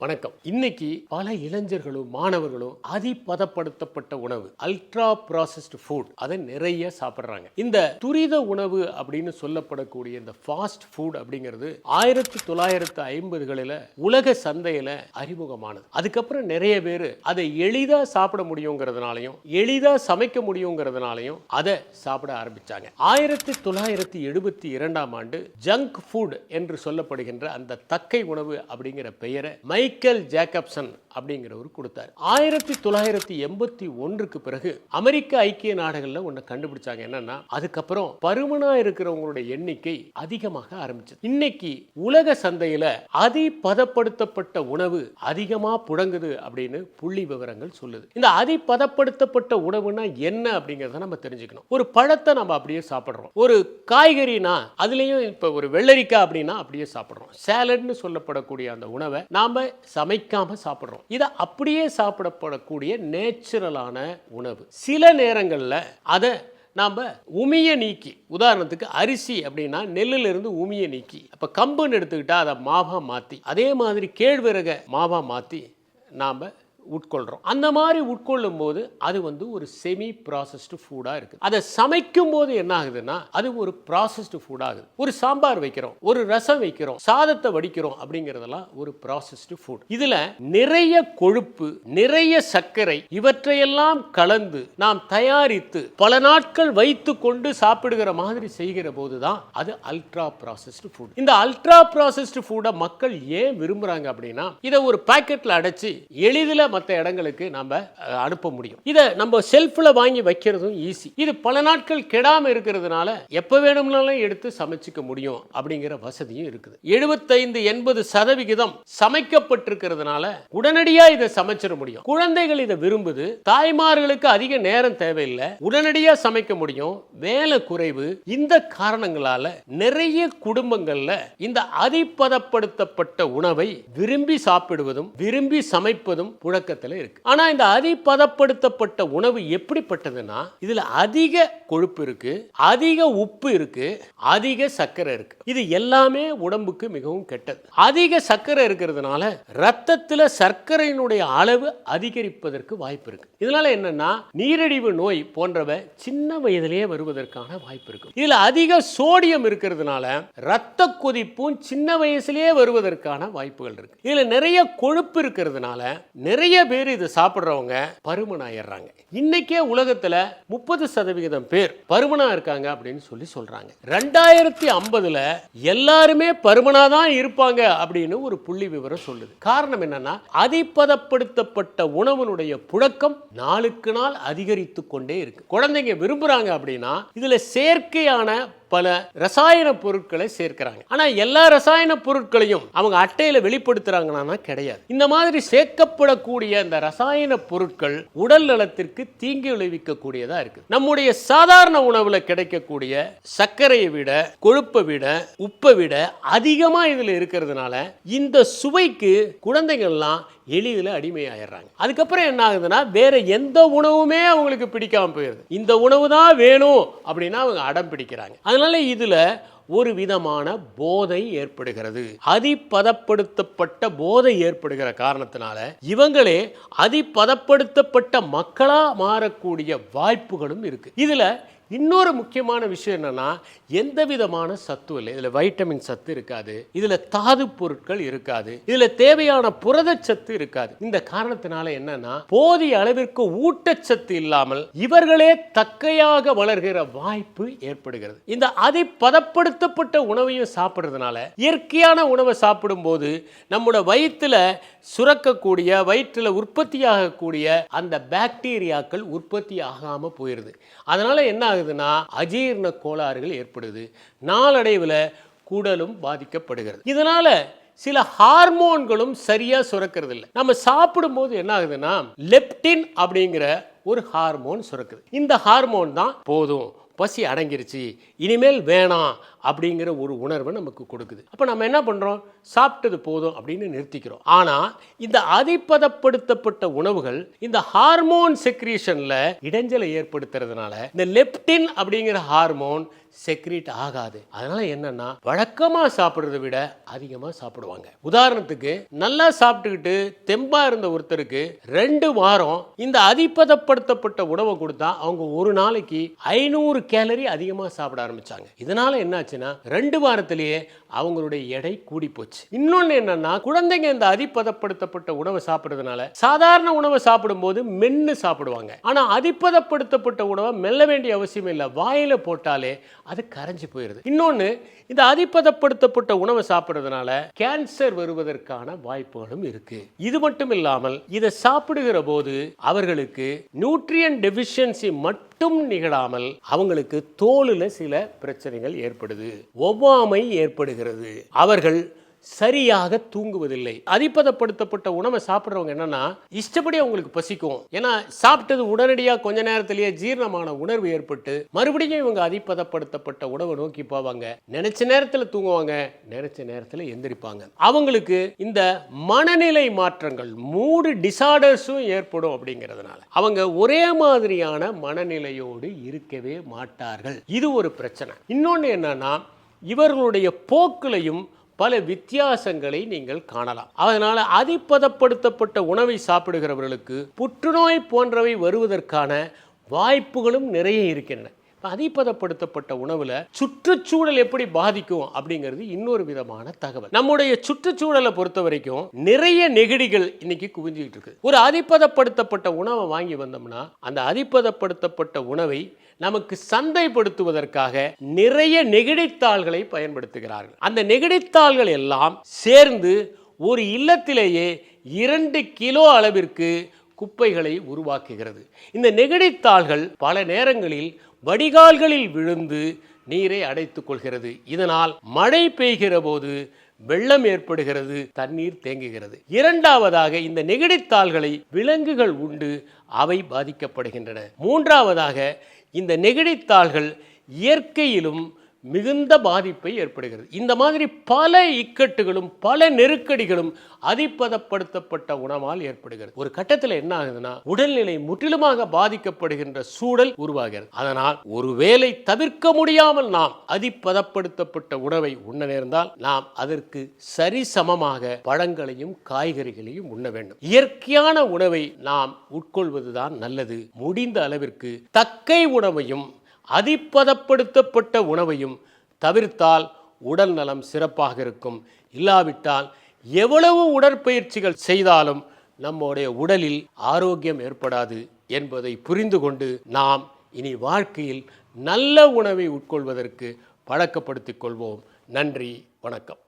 வணக்கம். இன்னைக்கு பல இளைஞர்களும் மாணவர்களும் அதிபதப்படுத்தப்பட்ட உணவு அல்ட்ரா ப்ராசஸ்டு ஃபுட் அதை நிறைய சாப்பிட்றாங்க. இந்த துரித உணவு அப்படின்னு சொல்லப்படக்கூடிய இந்த ஃபாஸ்ட் ஃபுட் அப்படிங்கிறது ஆயிரத்தி தொள்ளாயிரத்து ஐம்பதுகளில் உலக சந்தையில் அறிமுகமானது. அதுக்கப்புறம் நிறைய பேர் அதை எளிதாக சாப்பிட முடியுங்கிறதுனாலையும் எளிதாக சமைக்க முடியுங்கிறதுனாலையும் அதை சாப்பிட ஆரம்பிச்சாங்க. ஆயிரத்தி தொள்ளாயிரத்தி எழுபத்தி இரண்டாம் ஆண்டு ஜங்க் ஃபுட் என்று சொல்லப்படுகின்ற அந்த தக்கை உணவு அப்படிங்கிற பெயரை மைக்கேல் ஜேக்கப்சன் அப்படிங்கிறவர் கொடுத்தார். ஆயிரத்தி தொள்ளாயிரத்தி எண்பத்தி ஒன்றுக்கு பிறகு அமெரிக்க ஐக்கிய நாடுகளில் ஒன்று கண்டுபிடிச்சாங்க. என்னன்னா அதுக்கப்புறம் பருமனா இருக்கிறவங்களுடைய எண்ணிக்கை அதிகமாக ஆரம்பிச்சது. இன்னைக்கு உலக சந்தையில அதிபதப்படுத்தப்பட்ட உணவு அதிகமா புழங்குது அப்படின்னு புள்ளி விவரங்கள் சொல்லுது. இந்த அதிபதப்படுத்தப்பட்ட உணவுனா என்ன அப்படிங்கிறத நம்ம தெரிஞ்சுக்கணும். ஒரு பழத்தை நம்ம அப்படியே சாப்பிட்றோம். ஒரு காய்கறினா அதுலேயும் இப்போ ஒரு வெள்ளரிக்காய் அப்படின்னா அப்படியே சாப்பிட்றோம். சேலட்னு சொல்லப்படக்கூடிய அந்த உணவை நாம் சமைக்காமல் சாப்பிட்றோம். இதை அப்படியே சாப்பிடப்படக்கூடிய நேச்சுரலான உணவு. சில நேரங்களில் அதை நாம் உமியை நீக்கி உதாரணத்துக்கு அரிசி அப்படின்னா நெல்லுலேருந்து உமியை நீக்கி அப்போ கம்புன்னு எடுத்துக்கிட்டால் அதை மாவாக மாற்றி அதே மாதிரி கேழ்வரகை மாவாக மாற்றி நாம் உட்கொள்கிறோம் அந்த மாதிரி உட்கொள்ளும் போது அது வந்து ஒரு செமி ப்ராசஸ்டு ஃபுட்டாக இருக்குது. அதை சமைக்கும் போது என்ன ஆகுதுன்னா அது ஒரு ப்ராசஸ்டு ஃபுட் ஆகுது. ஒரு சாம்பார் வைக்கிறோம் ஒரு ரசம் வைக்கிறோம் சாதத்தை வடிக்கிறோம் அப்படிங்கிறதெல்லாம் ஒரு ப்ராசஸ்டு ஃபுட் இதில் நிறைய கொழுப்பு நிறைய சர்க்கரை இவற்றையெல்லாம் கலந்து நாம் தயாரித்து பல நாட்கள் வைத்து கொண்டு சாப்பிடுகிற மாதிரி செய்கிற போது தான் அது அல்ட்ரா ப்ராசஸ்டு ஃபுட் இந்த அல்ட்ரா ப்ராசஸ்டு ஃபுட்டை மக்கள் ஏன் விரும்புகிறாங்க அப்படின்னா இதை ஒரு பேக்கெட்டில் அடைச்சி எளிதில் மற்ற இடங்களுக்கு நம்ம அனுப்ப முடியும். இதை நம்ம செல்ஃபில் வாங்கி வைக்கிறதும் ஈஸி இது பல நாட்கள் கெடாமல் இருக்கிறதுனால எப்போ வேணும்னாலும் எடுத்து சமைச்சிக்க முடியும் அப்படிங்கிற வசதியும் இருக்குது. எழுபத்தைந்து எண்பது சதவிகிதம் சமைக்கப்பட்டிருக்கிறதுனால உடனடியாக இதை சமைச்சிட முடியும். குழந்தைகள் இதை விரும்புது. தாய்மார்களுக்கு அதிக நேரம் தேவையில்லை. உடனடியாக சமைக்க முடியும். வேலை குறைவு. இந்த காரணங்களால நிறைய குடும்பங்கள்ல இந்த அதிபதப்படுத்தப்பட்ட உணவை விரும்பி சாப்பிடுவதும் விரும்பி சமைப்பதும் புழக்க புழக்கத்தில் இருக்கு. ஆனா இந்த அதிபதப்படுத்தப்பட்ட உணவு எப்படிப்பட்டதுன்னா இதுல அதிக கொழுப்பு இருக்கு அதிக உப்பு இருக்கு அதிக சர்க்கரை இருக்கு. இது எல்லாமே உடம்புக்கு மிகவும் கெட்டது. அதிக சர்க்கரை இருக்கிறதுனால ரத்தத்துல சர்க்கரையினுடைய அளவு அதிகரிப்பதற்கு வாய்ப்பு இருக்கு. இதனால என்னன்னா நீரிழிவு நோய் போன்றவை சின்ன வயதிலேயே வருவதற்கான வாய்ப்பு இருக்கு. இதுல அதிக சோடியம் இருக்கிறதுனால ரத்த கொதிப்பும் சின்ன வயசுலேயே வருவதற்கான வாய்ப்புகள் இருக்கு. இதுல நிறைய கொழுப்பு இருக்கிறதுனால நிறைய பேர் இது சாப்பிட்றவங்க பருமன் ஆயிடுறாங்க இன்னைக்கே உலகத்துல முப்பது சதவிகிதம் பேர் பருமனா இருக்காங்க அப்படின்னு சொல்லி சொல்றாங்க. ரெண்டாயிரத்தி ஐம்பதில் எல்லாருமே பருமனாக தான் இருப்பாங்க அப்படின்னு ஒரு புள்ளி விவரம் சொல்லுது. காரணம் என்னன்னா அதிபதப்படுத்தப்பட்ட உணவனுடைய புழக்கம் நாளுக்கு நாள் அதிகரித்து கொண்டே இருக்கு. குழந்தைங்க விரும்புறாங்க அப்படின்னா இதுல செயற்கையான பல ரசாயன பொருட்களை சேர்க்கிறாங்க. ஆனால் எல்லா ரசாயன பொருட்களையும் அவங்க அட்டையில் வெளிப்படுத்துறாங்கன்னா கிடையாது. இந்த மாதிரி சேர்க்கப்படக்கூடிய இந்த ரசாயன பொருட்கள் உடல் நலத்திற்கு தீங்கு விளைவிக்கக்கூடியதாக இருக்கு. நம்முடைய சாதாரண உணவில் கிடைக்கக்கூடிய சர்க்கரையை விட கொழுப்பை விட உப்பை விட அதிகமாக இதில் இருக்கிறதுனால இந்த சுவைக்கு குழந்தைகள்லாம் எளிதில் அடிமையாயிடுறாங்க. அதுக்கப்புறம் என்ன ஆகுதுன்னா வேறு எந்த உணவுமே அவங்களுக்கு பிடிக்காமல் போயிடுது இந்த உணவு தான் வேணும் அப்படின்னா அவங்க அடம் பிடிக்கிறாங்க. அதனால் இதில் ஒரு விதமான போதை ஏற்படுகிறது. அதிபதப்படுத்தப்பட்ட போதை ஏற்படுகிற காரணத்தினால இவங்களே அதிபதப்படுத்தப்பட்ட மக்களா மாறக்கூடிய வாய்ப்புகளும் இருக்கு. இதுல இன்னொரு முக்கியமான விஷயம் என்னன்னா எந்த விதமான சத்து இல்லை. இதில் வைட்டமின் சத்து இருக்காது. இதில் தாது பொருட்கள் இருக்காது. இதில் தேவையான புரதச்சத்து இருக்காது. இந்த காரணத்தினால என்னன்னா போதிய அளவிற்கு ஊட்டச்சத்து இல்லாமல் இவர்களே தக்கையாக வளர்கிற வாய்ப்பு ஏற்படுகிறது. இந்த அதிபதப்படுத்தப்பட்ட உணவையும் சாப்பிட்றதுனால இயற்கையான உணவை சாப்பிடும்போது நம்மளோட வயிற்றுல சுரக்கக்கூடிய வயிற்றில் உற்பத்தியாகக்கூடிய அந்த பாக்டீரியாக்கள் உற்பத்தி ஆகாம போயிடுது அதனால என்ன ஆகுதுன்னா அஜீரண கோளாறுகள் ஏற்படுது. நாளடைவில் குடலும் பாதிக்கப்படுகிறது. இதனால சில ஹார்மோன்களும் சரியாக சுரக்கிறது இல்லை நம்ம சாப்பிடும்போது என்ன ஆகுதுன்னா லெப்டின் அப்படிங்கிற ஒரு ஹார்மோன் சுரக்குது. இந்த ஹார்மோன் தான் போதும். பசி அடங்கிருச்சு இனிமேல் வேணாம் அப்படிங்கிற ஒரு உணர்வை நமக்கு கொடுக்குது. அப்போ நம்ம என்ன பண்ணுறோம் சாப்பிட்டது போதும் அப்படின்னு நிறுத்திக்கிறோம். ஆனால் இந்த அதிப்பதப்படுத்தப்பட்ட உணவுகள் இந்த ஹார்மோன் செக்ரீஷனில் இடைஞ்சலை ஏற்படுத்துறதுனால இந்த லெப்டின் அப்படிங்கிற ஹார்மோன் செக்ரீட் ஆகாது. அதனால என்னன்னா வழக்கமாக சாப்பிட்றதை விட அதிகமாக சாப்பிடுவாங்க. உதாரணத்துக்கு நல்லா சாப்பிட்டுக்கிட்டு தெம்பா இருந்த ஒருத்தருக்கு ரெண்டு வாரம் இந்த அதிப்பதப்படுத்தப்பட்ட உணவை கொடுத்தா அவங்க ஒரு நாளைக்கு ஐநூறு கேலரி அதிகமா சாப்பிட ஆரம்பிச்சாங்க. இதனால என்னாச்சுன்னா ரெண்டு வாரத்திலேயே அவங்களுடைய எடை கூடி போச்சு இன்னொன்னு என்னன்னா குழந்தைங்க இந்த அதிப்பதப்படுத்தப்பட்ட உணவை சாப்பிடுறதுனால சாதாரண உணவை சாப்பிடும்போது மென்னு சாப்பிடுவாங்க. ஆனா அதிப்பதப்படுத்தப்பட்ட உணவை மெல்ல வேண்டிய அவசியம் இல்லை. வாயில போட்டாலே அது கரைஞ்சு போயிடுது இன்னொன்று இந்த அதிப்பதப்படுத்தப்பட்ட உணவை சாப்பிட்றதுனால கேன்சர் வருவதற்கான வாய்ப்புகளும் இருக்கு. இது மட்டும் இல்லாமல் இதை சாப்பிடுகிற போது அவர்களுக்கு நியூட்ரியன் டெபிஷியன்சி மட்டும் மட்டும் நிகழாமல் அவங்களுக்கு தோலில் சில பிரச்சனைகள் ஏற்படுது. ஒவ்வாமை ஏற்படுகிறது. அவர்கள் சரியாக தூங்குவதில்லை. அதிப்பதப்படுத்தப்பட்ட உணவை சாப்பிட்றவங்க என்னன்னா இஷ்டப்படி அவங்களுக்கு பசிக்கும். ஏன்னா சாப்பிட்டது உடனடியாக கொஞ்ச நேரத்திலேயே ஜீரணமான உணர்வு ஏற்பட்டு மறுபடியும் இவங்க அதிப்பதப்படுத்தப்பட்ட உணவை நோக்கி போவாங்க. நினைச்ச நேரத்தில் தூங்குவாங்க நினைச்ச நேரத்தில் எந்திரிப்பாங்க. அவங்களுக்கு இந்த மனநிலை மாற்றங்கள் மூடு டிசார்டர்ஸும் ஏற்படும் அப்படிங்கிறதுனால. அவங்க ஒரே மாதிரியான மனநிலையோடு இருக்கவே மாட்டார்கள். இது ஒரு பிரச்சனை. இன்னொன்று என்னன்னா இவர்களுடைய போக்கிலையும் பல வித்தியாசங்களை நீங்கள் காணலாம். அதனால் அதிப்பதப்படுத்தப்பட்ட உணவை சாப்பிடுகிறவர்களுக்கு புற்றுநோய் போன்றவை வருவதற்கான வாய்ப்புகளும் நிறைய இருக்கின்றன. அதிபதப்படுத்தப்பட்ட அதிப்பதப்படுத்தப்பட்ட சுற்றுச்சூழல் எப்படி பாதிக்கும் அப்படிங்கிறது இன்னொரு விதமான தகவல். நம்முடைய சுற்றுச்சூழலை பொறுத்த வரைக்கும் நிறைய நெகிழிகள் இன்னைக்கு குவிஞ்சுக்கிட்டு இருக்கு. ஒரு அதிப்பதப்படுத்தப்பட்ட உணவை வாங்கி வந்தோம்னா அந்த அதிப்பதப்படுத்தப்பட்ட உணவை நமக்கு சந்தைப்படுத்துவதற்காக நிறைய நெகிழித்தாள்களை பயன்படுத்துகிறார்கள். அந்த நெகிழித்தாள்கள் எல்லாம் சேர்ந்து ஒரு இல்லத்திலேயே இரண்டு கிலோ அளவிற்கு குப்பைகளை உருவாக்குகிறது. இந்த நெகிழித்தாள்கள் பல நேரங்களில் வடிகால்களில் விழுந்து நீரை அடைத்துக் கொள்கிறது. இதனால் மழை பெய்கிற போது வெள்ளம் ஏற்படுகிறது தண்ணீர் தேங்குகிறது. இரண்டாவதாக இந்த நெகிழித்தாள்களை விலங்குகள் உண்டு அவை பாதிக்கப்படுகின்றன. மூன்றாவதாக இந்த நெகிழித்தாள்கள் இயற்கையிலும் மிகுந்த பாதிப்பை ஏற்படுகிறது. இந்த மாதிரி பல இக்கட்டுகளும் பல நெருக்கடிகளும் அதிப்பதப்படுத்தப்பட்ட உணவால் ஏற்படுகிறது. ஒரு கட்டத்தில் என்ன ஆகுதுன்னா உடல்நிலை முற்றிலுமாக பாதிக்கப்படுகின்ற சூழல் உருவாகிறது. அதனால் ஒருவேளை தவிர்க்க முடியாமல் நாம் அதிப்பதப்படுத்தப்பட்ட உணவை உண்ண நேர்ந்தால் நாம் அதற்கு சரிசமமாக பழங்களையும் காய்கறிகளையும் உண்ண வேண்டும். இயற்கையான உணவை நாம் உட்கொள்வதுதான் நல்லது. முடிந்த அளவிற்கு தக்கை உணவையும் அதிப்பதப்படுத்தப்பட்ட உணவையும் தவிர்த்தால் உடல் நலம் சிறப்பாக இருக்கும். இல்லாவிட்டால் எவ்வளவு உடற்பயிற்சிகள் செய்தாலும் நம்முடைய உடலில் ஆரோக்கியம் ஏற்படாது என்பதை புரிந்து கொண்டு நாம் இனி வாழ்க்கையில் நல்ல உணவை உட்கொள்வதற்கு பழக்கப்படுத்திக் கொள்வோம். நன்றி வணக்கம்.